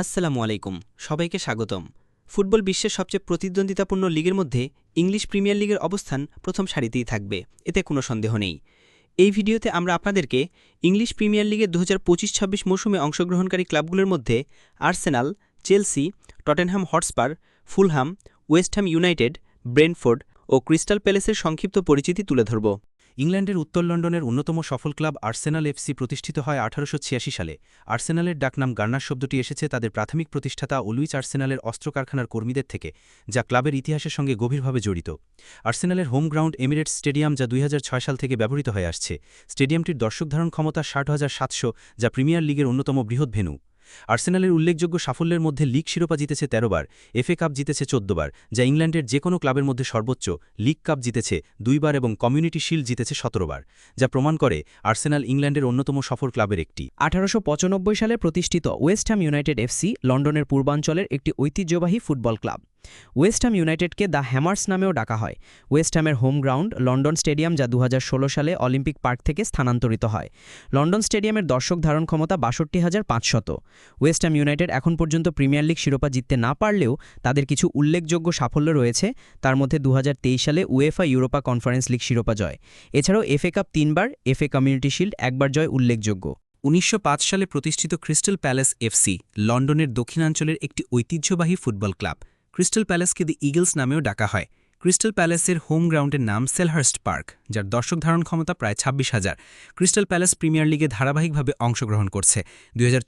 আসসালামু আলাইকুম, সবাইকে স্বাগতম। ফুটবল বিশ্বের সবচেয়ে প্রতিদ্বন্দ্বিতাপূর্ণ লিগের মধ্যে ইংলিশ প্রিমিয়ার লিগের অবস্থান প্রথম সারিতেই থাকবে, এতে কোনো সন্দেহ নেই। এই ভিডিওতে আমরা আপনাদেরকে ইংলিশ প্রিমিয়ার লিগের দু হাজার পঁচিশ ছাব্বিশ মৌসুমে অংশগ্রহণকারী ক্লাবগুলোর মধ্যে Arsenal, Chelsea, Tottenham Hotspur, Fulham West Ham United Brentford ও ক্রিস্টাল প্যালেসের সংক্ষিপ্ত পরিচিতি তুলে ধরব। ইংল্যান্ডের উত্তর লন্ডনের অন্যতম সফল ক্লাব আর্সেনাল এফসি প্রতিষ্ঠিত হয় আঠারোশো ছিয়াশি সালে। আর্সেনালের ডাকনাম গার্নার শব্দটি এসেছে তাদের প্রাথমিক প্রতিষ্ঠাতা ওলুইচ আর্সেনালের অস্ত্র কারখানার কর্মীদের থেকে, যা ক্লাবের ইতিহাসের সঙ্গে গভীরভাবে জড়িত। আর্সেনালের হোম গ্রাউন্ড এমিরেটস স্টেডিয়াম, যা দুই হাজার ছয় সাল থেকে ব্যবহৃত হয়ে আসছে। স্টেডিয়ামটির দর্শক ধারণ ক্ষমতা ষাট যা প্রিমিয়ার লিগের অন্যতম বৃহৎ ভেন্যু। আর্সেনালের উল্লেখযোগ্য সাফল্যের মধ্যে লিগ শিরোপা জিতেছে তেরোবার, এফএ কাপ জিতেছে চোদ্দবার, যা ইংল্যান্ডের যে কোনো ক্লাবের মধ্যে সর্বোচ্চ লিগ কাপ জিতেছে দুইবার এবং কমিউনিটি শিল্ড জিতেছে সতেরোবার, যা প্রমাণ করে আর্সেনাল ইংল্যান্ডের অন্যতম সফর ক্লাবের একটি। আঠারোশো পঁচানব্বই সালে প্রতিষ্ঠিত ওয়েস্টহ্যাম ইউনাইটেড এফসি, লন্ডনের পূর্বাঞ্চলের একটি ঐতিহ্যবাহী ফুটবল ক্লাব। ওয়েস্টহ্যাম ইউনাইটেডকে দ্য হ্যামার্স নামেও ডাকা হয়। ওয়েস্টহ্যামের হোম গ্রাউন্ড লন্ডন স্টেডিয়াম যা দু হাজার ষোলো সালে অলিম্পিক পার্ক থেকে স্থানান্তরিত হয়। লন্ডন স্টেডিয়ামের দর্শক ধারণ ক্ষমতা বাষট্টি হাজার পাঁচশত। ওয়েস্টহ্যাম ইউনাইটেড এখন পর্যন্ত প্রিমিয়ার লিগ শিরোপা জিততে না পারলেও তাদের কিছু উল্লেখযোগ্য সাফল্য রয়েছে। তার মধ্যে দু হাজার তেইশ সালে উয়েফা ইউরোপা কনফারেন্স লিগ শিরোপা জয়। এছাড়াও এফএ কাপ তিনবার এফএ কমিউনিটি শিল্ড একবার জয় উল্লেখযোগ্য। উনিশশো পাঁচ সালে প্রতিষ্ঠিত ক্রিস্টাল প্যালেস এফসি লন্ডনের দক্ষিণাঞ্চলের একটি ঐতিহ্যবাহী ফুটবল ক্লাব। ক্রিস্টাল প্যালেসকে দি ইগলস নামেও ডাকা হয়। ক্রিস্টাল প্যালেসের হোম গ্রাউন্ডের নাম সেলহার্স্ট পার্ক যার দর্শক ধারণ ক্ষমতা প্রায় ছাব্বিশ হাজার। ক্রিস্টাল প্যালেস প্রিমিয়ার লিগে ধারাবাহিকভাবে অংশগ্রহণ করছে। দুই হাজার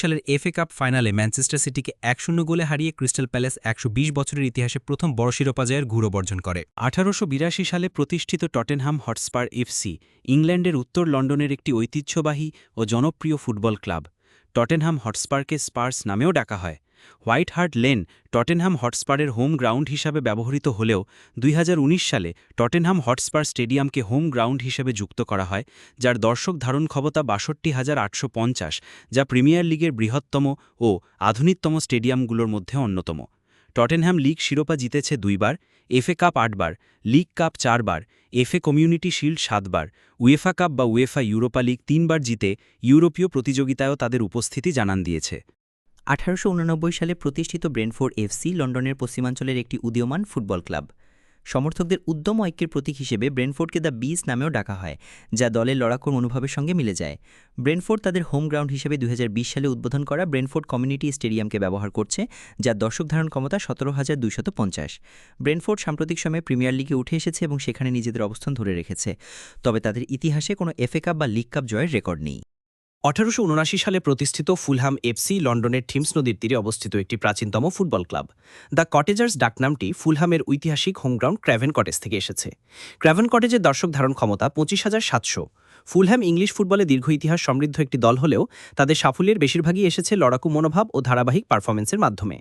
সালের এফএ কাপ ফাইনালে ম্যানচেস্টার সিটিকে এক শূন্য গোলে হারিয়ে ক্রিস্টাল প্যালেস একশো বিশ বছরের ইতিহাসে প্রথম বড় শিরোপা জয়ের ঘুরো বর্জন করে। আঠারোশো বিরাশি সালে প্রতিষ্ঠিত টটেনহাম হটস্পার এফসি ইংল্যান্ডের উত্তর লন্ডনের একটি ঐতিহ্যবাহী ও জনপ্রিয় ফুটবল ক্লাব। টটেনহাম হটস্পারকে স্পার্স নামেও ডাকা হয়। হোয়াইট হার্ট লেন টটেনহাম হটস্পারের হোম গ্রাউন্ড হিসাবে ব্যবহৃত হলেও দুই হাজার উনিশ সালে টটেনহাম হটস্পার স্টেডিয়ামকে হোম গ্রাউন্ড হিসেবে যুক্ত করা হয়, যার দর্শক ধারণ ক্ষমতা বাষট্টি হাজার যা প্রিমিয়ার লিগের বৃহত্তম ও আধুনিকতম স্টেডিয়ামগুলোর মধ্যে অন্যতম। টটেনহ্যাম লিগ শিরোপা জিতেছে দুইবার, এফএ কাপ আটবার, লিগ কাপ চারবার, এফএ কমিউনিটি শিল্ড সাতবার, উয়েফা কাপ বা উয়েফা ইউরোপা লিগ তিনবার জিতে ইউরোপীয় প্রতিযোগিতায়ও তাদের উপস্থিতি জানান দিয়েছে। আঠারোশো সালে প্রতিষ্ঠিত ব্রেনফোর্ড এফসি লন্ডনের পশ্চিমাঞ্চলের একটি উদীয়মান ফুটবল ক্লাব। সমর্থকদের উদ্যম ঐক্যের প্রতীক হিসেবে ব্রেনফোর্ডকে দ্য বিস নামেও ডাকা হয়, যা দলের লড়াকু মনোভাবের সঙ্গে মিলে যায়। ব্রেনফোর্ড তাদের হোম গ্রাউন্ড হিসেবে দু হাজার বিশ সালে উদ্বোধন করা ব্রেনফোর্ড কমিউনিটি স্টেডিয়ামকে ব্যবহার করছে যার দর্শক ধারণ ক্ষমতা সতেরো হাজার দুইশত পঞ্চাশ। ব্রেনফোর্ড সাম্প্রতিক সময়ে প্রিমিয়ার লিগে উঠে এসেছে এবং সেখানে নিজেদের অবস্থান ধরে রেখেছে। তবে তাদের ইতিহাসে কোনো এফএ কাপ বা লিগ কাপ জয়ের রেকর্ড নেই। আঠারোশো উনআশি সালে প্রতিষ্ঠিত ফুলহাম এফসি লন্ডনের থিমস নদীর তীরে অবস্থিত একটি প্রাচীনতম ফুটবল ক্লাব। দ্য কটেজার্স ডাকনামটি ফুলহামের ঐতিহাসিক হোমগ্রাউন্ড ক্র্যাভেন কটেজ থেকে এসেছে। ক্র্যাভেন কটেজের দর্শক ধারণ ক্ষমতা পঁচিশ হাজার সাতশো। ফুলহ্যাম ইংলিশ ফুটবলে দীর্ঘ ইতিহাস সমৃদ্ধ একটি দল হলেও তাদের সাফল্যের বেশিরভাগই এসেছে লড়াকু মনোভাব ও ধারাবাহিক পারফরমেন্সের মাধ্যমে।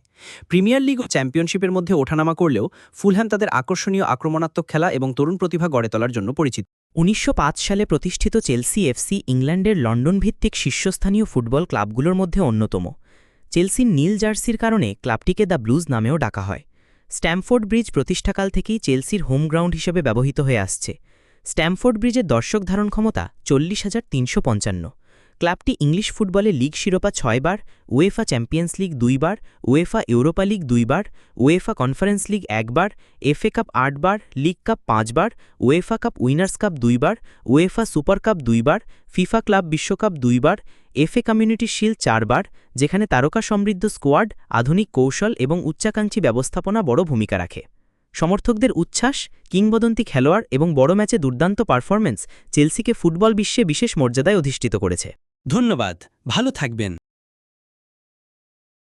প্রিমিয়ার লিগ ও চ্যাম্পিয়নশিপের মধ্যে ওঠানামা করলেও ফুলহ্যাম তাদের আকর্ষণীয় আক্রমণাত্মক খেলা এবং তরুণ প্রতিভা গড়ে তোলার জন্য পরিচিত। উনিশশো পাঁচ সালে প্রতিষ্ঠিত চেলসি এফসি ইংল্যান্ডের লন্ডন ভিত্তিক শীর্ষস্থানীয় ফুটবল ক্লাবগুলোর মধ্যে অন্যতম। চেলসির নীল জার্সির কারণে ক্লাবটিকে দ্য ব্লুজ নামেও ডাকা হয়। স্ট্যামফোর্ড ব্রিজ প্রতিষ্ঠাকাল থেকেই চেলসির হোম গ্রাউন্ড হিসেবে ব্যবহৃত হয়ে আসছে। স্ট্যামফোর্ড ব্রিজের দর্শক ধারণ ক্ষমতা চল্লিশ হাজার তিনশো পঞ্চান্ন। ক্লাবটি ইংলিশ ফুটবলে লিগ শিরোপা ছয়বার ওয়েফা চ্যাম্পিয়ন্স লিগ দুইবার ওয়েফা ইউরোপা লিগ দুইবার ওয়েফা কনফারেন্স লিগ একবার, এফএ কাপ আটবার, লিগ কাপ পাঁচবার ওয়েফা কাপ উইনার্স কাপ দুইবার ওয়েফা সুপার কাপ দুইবার, ফিফা ক্লাব বিশ্বকাপ দুইবার, এফএ কমিউনিটি শিল্ড চারবার, যেখানে তারকা সমৃদ্ধ স্কোয়াড, আধুনিক কৌশল এবং উচ্চাকাঙ্ক্ষী ব্যবস্থাপনা বড় ভূমিকা রাখে। সমর্থকদের উচ্ছ্বাস, কিংবদন্তি খেলোয়াড় এবং বড় ম্যাচে দুর্দান্ত পারফরম্যান্স চেলসিকে ফুটবল বিশ্বে বিশেষ মর্যাদায় অধিষ্ঠিত করেছে। ধন্যবাদ ভালো থাকবেন।